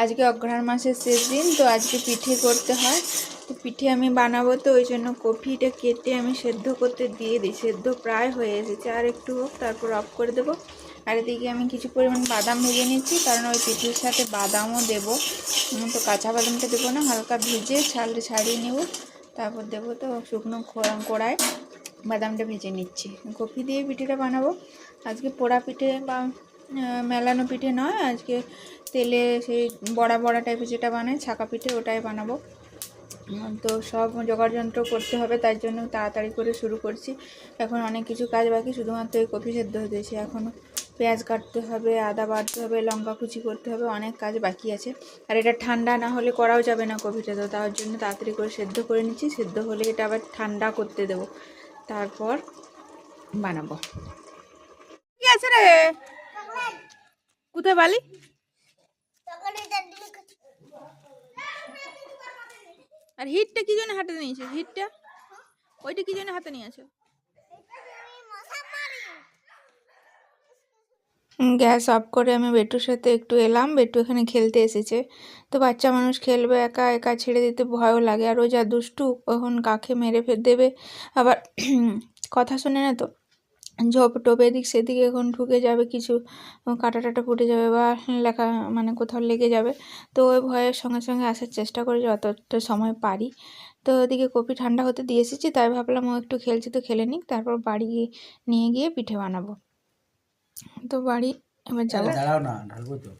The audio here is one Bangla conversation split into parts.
আজকে অঘ্রাণ মাসের শেষ দিন, তো আজকে পিঠে করতে হয়। তো পিঠে আমি বানাবো, তো ওই জন্য কপিটা কেটে আমি সেদ্ধ করতে দিয়ে দিই। সেদ্ধ প্রায় হয়ে এসেছে, আর একটু হোক, তারপর অফ করে দেবো। আর এদিকে আমি কিছু পরিমাণ বাদাম ভেজে নিচ্ছি, কারণ ওই পিঠের সাথে বাদামও দেবো। তো কাঁচা বাদামটা দেবো না, হালকা ভিজে ছাল ছাড়িয়ে নেব। তারপর দেবো তো শুকনো কড়ায় বাদামটা ভেজে নিচ্ছি। কফি দিয়ে পিঠেটা বানাবো। আজকে পোড়া পিঠে বা মেলানো পিঠে নয়, আজকে তেলে সেই বড়া বড়া টাইপের যেটা বানায়, ছাকা পিঠে ওটাই বানাবো। তো সব জোগাড় যন্ত্র করতে হবে, তার জন্য তাড়াতাড়ি করে শুরু করছি। এখন অনেক কিছু কাজ বাকি, শুধুমাত্র এই কফি সেদ্ধ হতেছে এখনও পেঁয়াজ কাটতে হবে, আদা বাড়তে হবে, লঙ্কা কুচি করতে হবে, অনেক কাজ বাকি আছে। আর এটা ঠান্ডা না হলে করাও যাবে না কফিটা, তো তার জন্য তাড়াতাড়ি করে সেদ্ধ করে নিচ্ছি। সেদ্ধ হলে এটা আবার ঠান্ডা করতে দেবো। তারপর বানাবো। কি আছে রে? কোথায় বালি? আর হিটটা কি জন্য হাতে নিয়েছে? হিটটা? ওইটা কি জন্য হাতে নিয়েছো? গ্যাস অফ করে আমি বেটুর সাথে একটু এলাম। বেটু এখানে খেলতে এসেছে। তো বাচ্চা মানুষ খেলবে একা একা ছেড়ে দিতে ভয়ও লাগে। আর ও যা দুষ্টু কখন কাকে মেরে ফের দেবে? আবার কথা শোনে না তো? ঝোপ টোপ এদিক সেদিকে এখন ঢুকে যাবে কিছু কাটা টাটা ফুটে যাবে বা লেখা মানে কোথাও লেগে যাবে। তো ওই ভয়ের সঙ্গে সঙ্গে আসার চেষ্টা করে যতটা সময় পারি। তো ওদিকে কপি ঠান্ডা হতে দিয়ে এসেছি তাই ভাবলাম ও একটু খেলছে তো খেলে নিক তারপর বাড়ি গিয়ে নিয়ে গিয়ে পিঠে বানাবো। তো বাড়ি এবার যাব। দাঁড়াও না ঢালবো তো।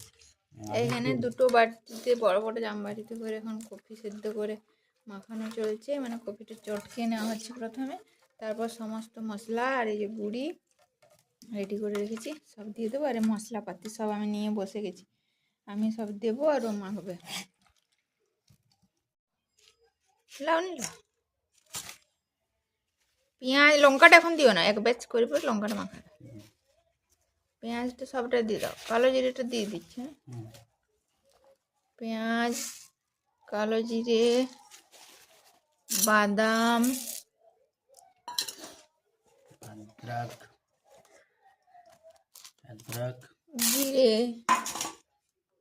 এইখানে দুটো বাটিতে বড় বড় জাম বাটিতে করে এখন কপি সেদ্ধ করে মাখানো চলছে। মানে কপিটা চটকে নেওয়া হচ্ছে প্রথমে। তারপর সমস্ত মশলা আর এই যে গুঁড়ি রেডি করে রেখেছি। সব দিয়ে দেবো আর মশলাপাতি সব আমি নিয়ে বসে গেছি। আমি সব দেবো আর ও মাখবে লাও। পেঁয়াজ, লঙ্কাটা এখন দিও না, এক ব্যাচ করে পরে লঙ্কাটা মাখাবে পেঁয়াজটা সবটা দিয়ে দাও। কালো জিরেটা দিয়ে দিচ্ছে হ্যাঁ? পেঁয়াজ, কালো জিরে, বাদাম অদ্রক অদ্রক জিরে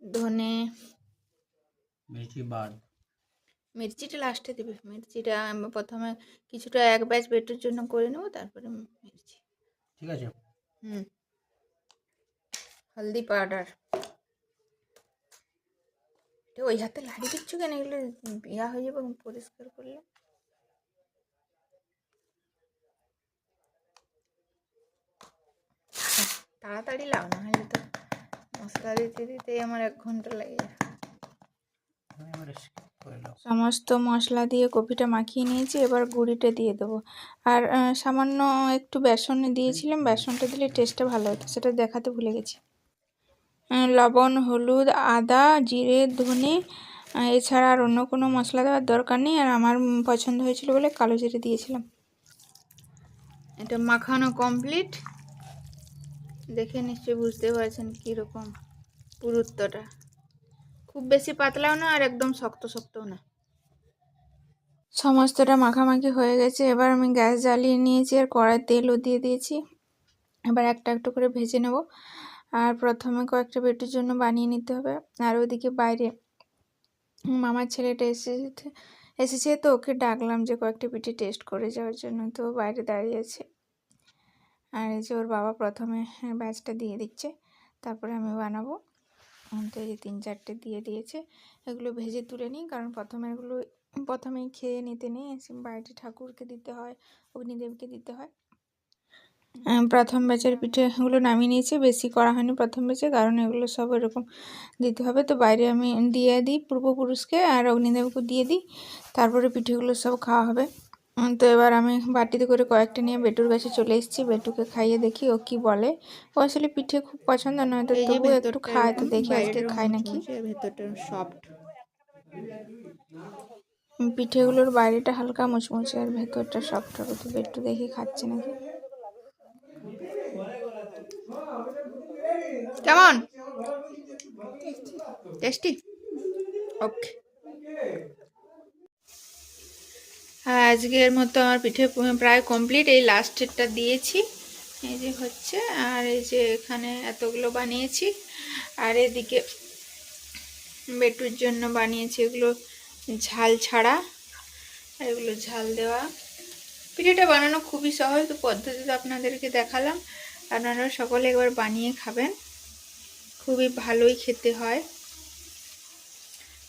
ধনে। মির্চি বাদ। মির্চিটা লাস্টে দিবে। মির্চিটা আমি প্রথমে কিছুটা এক ব্যাচ বেটের জন্য করে নেব তারপরে মির্চি। ঠিক আছে। হুম। হলদি পাউডার এটা ওই হাতে লাড়ি দিচ্ছ কেন? এগুলো ইয়া হয়ে যাবে পরিষ্কার করলে। তাড়াতাড়ি লাও না হলে তো মশলা দিতে দিতে আমার এক ঘণ্টা লেগে যাবে আমি এবারে করে নাও। সমস্ত মশলা দিয়ে কপিটা মাখিয়ে নিয়েছি এবার গুঁড়িটা দিয়ে দেবো। আর সামান্য একটু বেসন দিয়েছিলাম বেসনটা দিলে টেস্টটা ভালো হতো সেটা দেখাতে ভুলে গেছি। লবণ হলুদ আদা জিরে ধনে এছাড়া আর অন্য কোনো মশলা দেওয়ার দরকার নেই আর আমার পছন্দ হয়েছিল বলে কালো জিরে দিয়েছিলাম। এটা মাখানো কমপ্লিট দেখে নিশ্চয়ই বুঝতে পারছেন কীরকম পুরুত্বটা। খুব বেশি পাতলাও না আর একদম শক্ত শক্তও না। সমস্তটা মাখামাখি হয়ে গেছে। এবার আমি গ্যাস জ্বালিয়ে নিয়েছি আর কড়াই তেলও দিয়ে দিয়েছি। এবার একটা একটু করে ভেজে নেব। আর প্রথমে কয়েকটা বেটির জন্য বানিয়ে নিতে হবে। আর ওদিকে বাইরে মামার ছেলেটা এসেছে এসেছে তো, ওকে ডাকলাম যে কয়েকটা পিঠে টেস্ট করে যাওয়ার জন্য। তো বাইরে দাঁড়িয়ে আছে। আর এই যে ওর বাবা প্রথমে ব্যাচটা দিয়ে দিচ্ছে। তারপরে আমি বানাবো। তো এই যে তিন চারটে দিয়ে দিয়েছে। এগুলো ভেজে তুলে নিই, কারণ প্রথমে এগুলো, প্রথমেই খেয়ে নিতে নেই। বাইরে ঠাকুরকে দিতে হয়, অগ্নিদেবকে দিতে হয়। প্রথম ব্যাচের পিঠেগুলো নামিয়ে নিয়েছি। বেশি করা হয়নি প্রথম ব্যাচে, কারণ এগুলো সব এরকম দিতে হবে। তো বাইরে আমি দিয়ে দিই পূর্বপুরুষকে, আর অগ্নিদেবকে দিয়ে দিই। তারপরে পিঠেগুলো সব খাওয়া হবে। তো এবার আমি বাটিতে করে কয়েকটা নিয়ে বেটুর কাছে চলে এসেছি। বেটুকে খাইয়ে দেখি ও কি বলে। ও আসলে পিঠে খুব পছন্দ নয় তো তবুও একটু খায় তো দেখি আজকে খায় নাকি। ভেতরটা সফট পিঠেগুলোর বাইরেটা হালকা মুচমুচে আর ভেতরটা সফট হবে তো একটু দেখি খাচ্ছে নাকি। কেমন? টেস্টি? ওকে। আজকের মতো আমার পিঠে প্রায় কমপ্লিট এই লাস্টেরটা দিয়েছি। এই যে হচ্ছে, আর এই যে এখানে এতগুলো বানিয়েছি। আর এদিকে বেটুর জন্য বানিয়েছি এগুলো ঝাল ছাড়া। আর এগুলো ঝাল দেওয়া। পিঠেটা বানানো খুবই সহজ, তো পদ্ধতি তো আপনাদেরকে দেখালাম। আপনারা সকলে একবার বানিয়ে খাবেন। খুবই ভালোই খেতে হয়।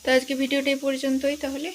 তো আজকে ভিডিওটা এই পর্যন্তই তাহলে।